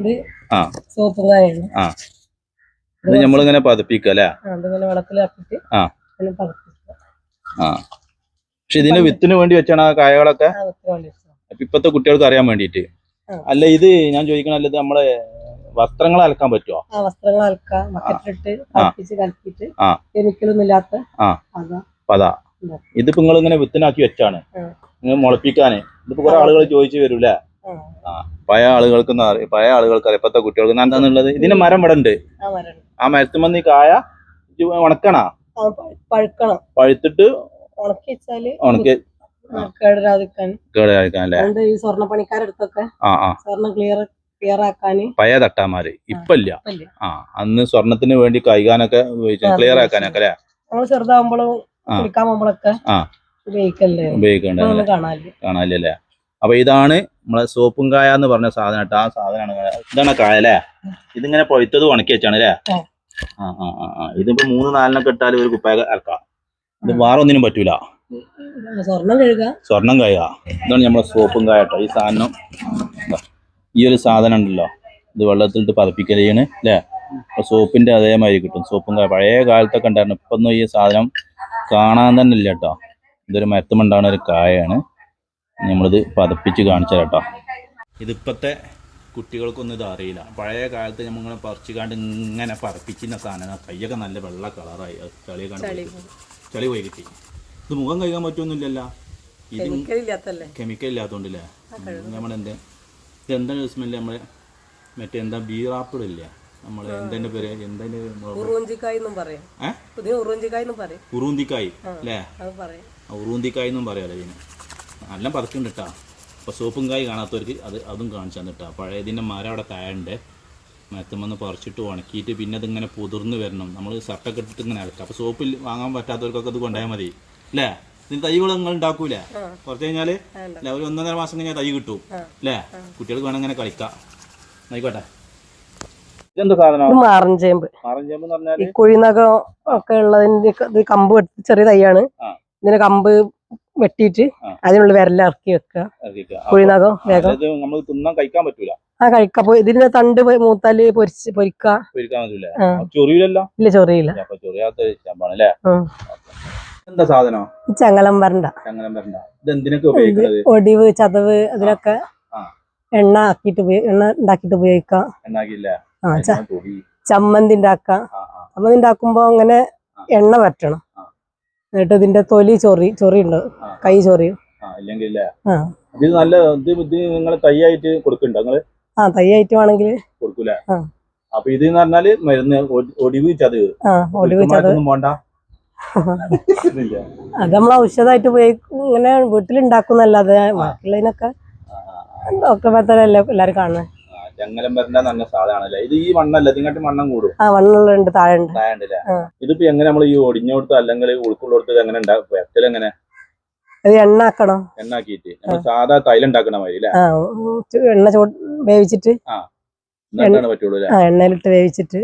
ഇത് ആ. സോപ്പും ഇത് നമ്മളിങ്ങനെ പതിപ്പിക്കുക അല്ലേ? അതിങ്ങനെ പതപ്പിക്കുക. പക്ഷെ ഇതിന് വിത്തിന് വേണ്ടി വെച്ചാണ് ആ കായകളൊക്കെ? ഇപ്പത്തെ കുട്ടികൾക്ക് അറിയാൻ വേണ്ടിയിട്ട്. അല്ല ഇത് ഞാൻ ചോദിക്കണ അല്ലത് നമ്മളെ വസ്ത്രങ്ങൾ അലക്കാൻ പറ്റുമോ ആ വസ്ത്രങ്ങൾ ബക്കറ്റിലിട്ട്. കെമിക്കലൊന്നും ഇല്ലാത്ത ഉം. ഇതിപ്പോ നിങ്ങൾ ഇങ്ങനെ വിത്തിനാക്കി വെച്ചാണ്. നിങ്ങൾ മുളപ്പിക്കാന്. ഇതിപ്പോ കുറെ ആളുകൾ ചോദിച്ചു വരൂലേ ആ. പഴയ ആളുകൾക്ക് പഴയ ആളുകൾക്ക് അറിയാം. ഇപ്പത്തെ കുട്ടികൾക്ക്. എന്താന്നുള്ളത്? ഇതിന്റെ മരം ഇവിടെ ഉണ്ട്. ആ മരം ആ മരത്തുമന്ന് ഈ കായ ഉണക്കണ? പഴുക്കണം. പഴുത്തിട്ട് ഉണക്കി പഴയ തട്ടാമാര് ഇപ്പല്ല. ആ അന്ന് സ്വർണത്തിന് വേണ്ടി കൈകാനൊക്കെ ക്ലിയർ ആക്കാനൊക്കെ അല്ലേ. ഉപയോഗിക്കല്ലേ? ഉപയോഗിക്കണ്ടേ ഇപ്പൊ കാണാനില്ല കാണാനില്ലല്ലേ അപ്പൊ ഇതാണ് നമ്മളെ സോപ്പും കായ എന്ന് പറഞ്ഞ സാധനം കേട്ടോ. ആ സാധനമാണ് ഇതാണ് കായ അല്ലേ? ഇതിങ്ങനെ പൊഴുത്തത് ഉണക്കി വെച്ചാണ് അല്ലേ? ആ. ആ ഇതിപ്പോ മൂന്ന് നാലിനൊക്കെ ഇട്ടാൽ ഒരു കുപ്പായ അലക്കാം ഇത് വേറെ ഒന്നിനും പറ്റൂല. സ്വർണം കഴുകുക സ്വർണം കായ ഇതാണ് നമ്മളെ സോപ്പും കായ കേട്ടോ. ഈ സാധനം ഈ ഒരു സാധനം ഉണ്ടല്ലോ. ഇത് വെള്ളത്തിലിട്ട് പതപ്പിക്കൽ ചെയ്യണ് അല്ലേ? അപ്പൊ സോപ്പിന്റെ അതേമാതിരി കിട്ടും. സോപ്പും കായ. പഴയ കാലത്തൊക്കെ ഉണ്ടായിരുന്നു. ഇപ്പൊന്നും ഈ സാധനം കാണാൻ തന്നെ ഇല്ല കേട്ടോ. ഇതൊരു മരത്തുമുണ്ടാകുന്ന ഒരു കായാണ്. നമ്മളിത് പതപ്പിച്ച് കാണിച്ചു കേട്ടോ ഇതിപ്പത്തെ കുട്ടികൾക്കൊന്നും ഇത് അറിയില്ല. പഴയ കാലത്ത് നമ്മൾ പറിച്ചു കാണ്ട് ഇങ്ങനെ പറപ്പിച്ചിരുന്ന സാധനം കൈയൊക്കെ നല്ല വെള്ള കളറായി. ചളി ചളി പോയി കിട്ടി. ഇത് മുഖം കഴുകാൻ പറ്റുമൊന്നുമില്ലല്ലോ ഇത് കെമിക്കൽ ഇല്ലാത്തതുകൊണ്ടല്ലേ നമ്മളെന്താ ഇത് എന്താ സ്മെല്ല്? നമ്മളെ മറ്റേ എന്താ ബീറാപ്പിൾ ഇല്ലേ നമ്മൾ എന്തിന്റെ പേര്? എന്തിന്റെ ഉറുന്തിക്കായ് അല്ലേ ഉറുന്തിക്കായ് എന്നും പറയാലോ ഇതിന്. നല്ല പതക്കുണ്ട് കേട്ടോ അപ്പോൾ സോപ്പും കായ് കാണാത്തവർക്ക് അത് അതും കാണിച്ചു തന്നിട്ടാ പഴയ ഇതിന്റെ മരം അവിടെ താഴണ്ട്. മരത്തുമെന്ന് പറിച്ചിട്ട് ഉണക്കിയിട്ട് പിന്നെ അതിങ്ങനെ പുതിർന്ന് വരണം. നമ്മൾ ഷർട്ടൊക്കെ ഇട്ടിട്ട് ഇങ്ങനെ അലക്കാം അപ്പോൾ സോപ്പിൽ വാങ്ങാൻ പറ്റാത്തവർക്കൊക്കെ ഇത് കൊണ്ടുപോയാൽ മതി. അല്ലേ ഇതിന് തൈകൾ നിങ്ങൾ ഉണ്ടാക്കൂല? കുറച്ച് കഴിഞ്ഞാൽ അല്ല ഒരു ഒന്നര മാസം കഴിഞ്ഞാൽ തൈ കിട്ടും. അല്ലേ കുട്ടികൾക്ക് വേണം ഇങ്ങനെ കളിക്കാം. ആയിക്കോട്ടെ. ഇതെന്താ സാധനം? മാറഞ്ചേമ്പ് എന്ന് പറഞ്ഞാൽ ഈ കുഴിനകം ഒക്കെ ഉള്ളതിന്റെ കമ്പ് ചെറിയ തൈയാണ്. ഇതിന്റെ ഇതിന് കമ്പ് വെട്ടിയിട്ട് അതിനുള്ള വിരല ഇറക്കി വെക്കുക. കുഴിനകം വേഗം. തിന്നാൻ കഴിക്കാൻ പറ്റൂല. ആ കഴിക്ക. ഇതിന്റെ തണ്ട് മൂത്താൽ പൊരിച്ച് പൊരിക്ക. ഇല്ല ചൊറിയില്ല എന്താ സാധനം? ചങ്ങലം വരണ്ട. ഒടിവ് ചതവ് അതിനൊക്കെ. എണ്ണ ആക്കിട്ട് എണ്ണ ഉണ്ടാക്കിട്ട് ഉപയോഗിക്കാം. ചമ്മന്തി ഉണ്ടാക്കാം. ചമ്മന്തി ഉണ്ടാക്കുമ്പോ അങ്ങനെ എണ്ണ വറ്റണം ആ. എന്നിട്ട് ഇതിന്റെ തൊലി ചൊറി ചൊറി ഉണ്ട് കൈ ചൊറിയും. ഇത് നല്ല ഇത് ഇത് നിങ്ങൾ തൈയായിട്ട് കൊടുക്കുന്നുണ്ടോ നിങ്ങൾ? ആ തൈ ഐറ്റമാണെങ്കിൽ കൊടുക്കൂലേ? ആ. അപ്പൊ ഇത് എന്ന് പറഞ്ഞാൽ മരുന്ന് ഒടിവ് ചതവ് ആ ഒടിവ് ചതവ് വിത്തുമായിട്ടൊന്നും പോണ്ട അത് നമ്മൾ ഔഷധമായിട്ട് പോയി ഇങ്ങനെ വീട്ടിലുണ്ടാക്കുന്നല്ലാതെ ബാക്കിയുള്ളതിനൊക്കെ ആ. ഡോക്ടർമാരല്ലേ എല്ലാരും കാണുന്നത് ചെങ്ങലം വരണ്ട നല്ല സാധനമാണല്ലേ? ഇത് ഈ മണ്ണല്ല? ഇതിങ്ങോട്ട് മണ്ണം കൂടും. ആ മണ്ണുള്ളുണ്ട് താഴെ ഉണ്ട് ഇതിപ്പോ എങ്ങനെ നമ്മൾ ഈ ഒടിഞ്ഞോടത്ത് അല്ലെങ്കിൽ ഉൾക്കുള്ളടത്ത് എങ്ങനെ ഉണ്ടാകും വെറ്റൽ എങ്ങനെ? അത് എണ്ണ ആക്കണം എണ്ണാക്കിയിട്ട് നമ്മൾ സാധാ തൈല ഉണ്ടാക്കണ മാതിരി അല്ലേ? എണ്ണ വേവിച്ചിട്ട്. എണ്ണയിലിട്ട് വേവിച്ചിട്ട്.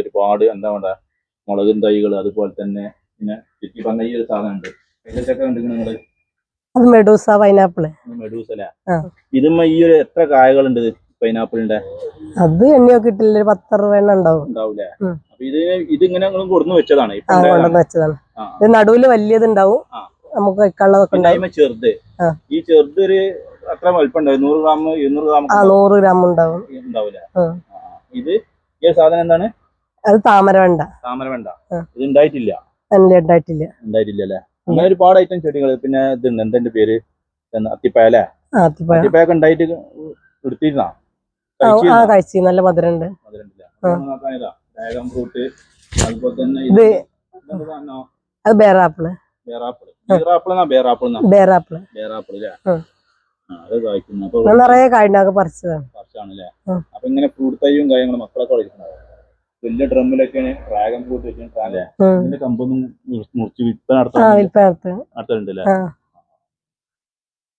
ഒരുപാട് എന്താ വേണ്ട? മുളകും തൈകൾ അതുപോലെ തന്നെ പിന്നെ ചുറ്റി പറഞ്ഞ ഈ ഒരു സാധനം ഉണ്ട് ഇതിലൊക്കെ ഉണ്ട് നിങ്ങൾ? അത് മെഡൂസ പൈനാപ്പിൾ. മെഡൂസ അല്ലേ. ഇതുമ്മ ഈ ഒരു എത്ര കായകളുണ്ട് പൈനാപ്പിളിന്റെ അത് എണ്ണയൊക്കെ ഇട്ടില്ല ഒരു പത്തറുപത് എണ്ണ ഉണ്ടാവും. ഉണ്ടാവൂലേ. അപ്പൊ ഇത് ഇതിങ്ങനെ നിങ്ങൾ കൊടുന്നു വെച്ചതാണ് കൊണ്ടുവന്ന് വെച്ചതാണ്. ഇത് നടുവിൽ വലിയത് ഉണ്ടാവും നമുക്ക് കഴിക്കാനുള്ളതൊക്കെ ഉണ്ടാവും. ചെറുത്. ഈ ചെറുത് ഒരു അത്ര വലിപ്പം ഉണ്ടാവും നൂറ് ഗ്രാം ഇരുന്നൂറ് ഗ്രാം നൂറ് ഗ്രാം ഉണ്ടാവും. ഇത് ഈ സാധനം എന്താണ്? അത് താമര വേണ്ട. താമര വേണ്ട. ഇത് ഉണ്ടായിട്ടില്ല. ഉണ്ടായിട്ടില്ല. ഉണ്ടായിട്ടില്ല അല്ലേ? അങ്ങനെ ഒരുപാട് ഐറ്റം ചെടികൾ പിന്നെ ഇതുണ്ട്. എന്തെന്റെ പേര്? അല്ലേ? അത്തിപ്പഴം. അത്തിപ്പഴൊക്കെ ഉണ്ടായിട്ട് എടുത്തിരുന്നാ ആ, കഴിച്ചു നല്ല മധുരണ്ട് ഉണ്ട് ഇതാ? അത് ബേറാപ്പിൾ. നിറയെ കായുണ്ടാക്കി പറിച്ചതാണ്. അപ്പൊ ഇങ്ങനെ ഫ്രൂട്ട് തൈയും കാര്യങ്ങളും മക്കളൊക്കെ കളിക്കുന്നത് വലിയ ഡ്രമ്മിലൊക്കെയാണ് ഡ്രാഗൺ ഫ്രൂട്ട് വെച്ചിട്ട് അല്ലേ ഇതിന്റെ കമ്പൊന്നും മുറിച്ച് വിൽപ്പന നടത്താൻ വിൽപ്പനത്ത് നടത്തലുണ്ടല്ലേ?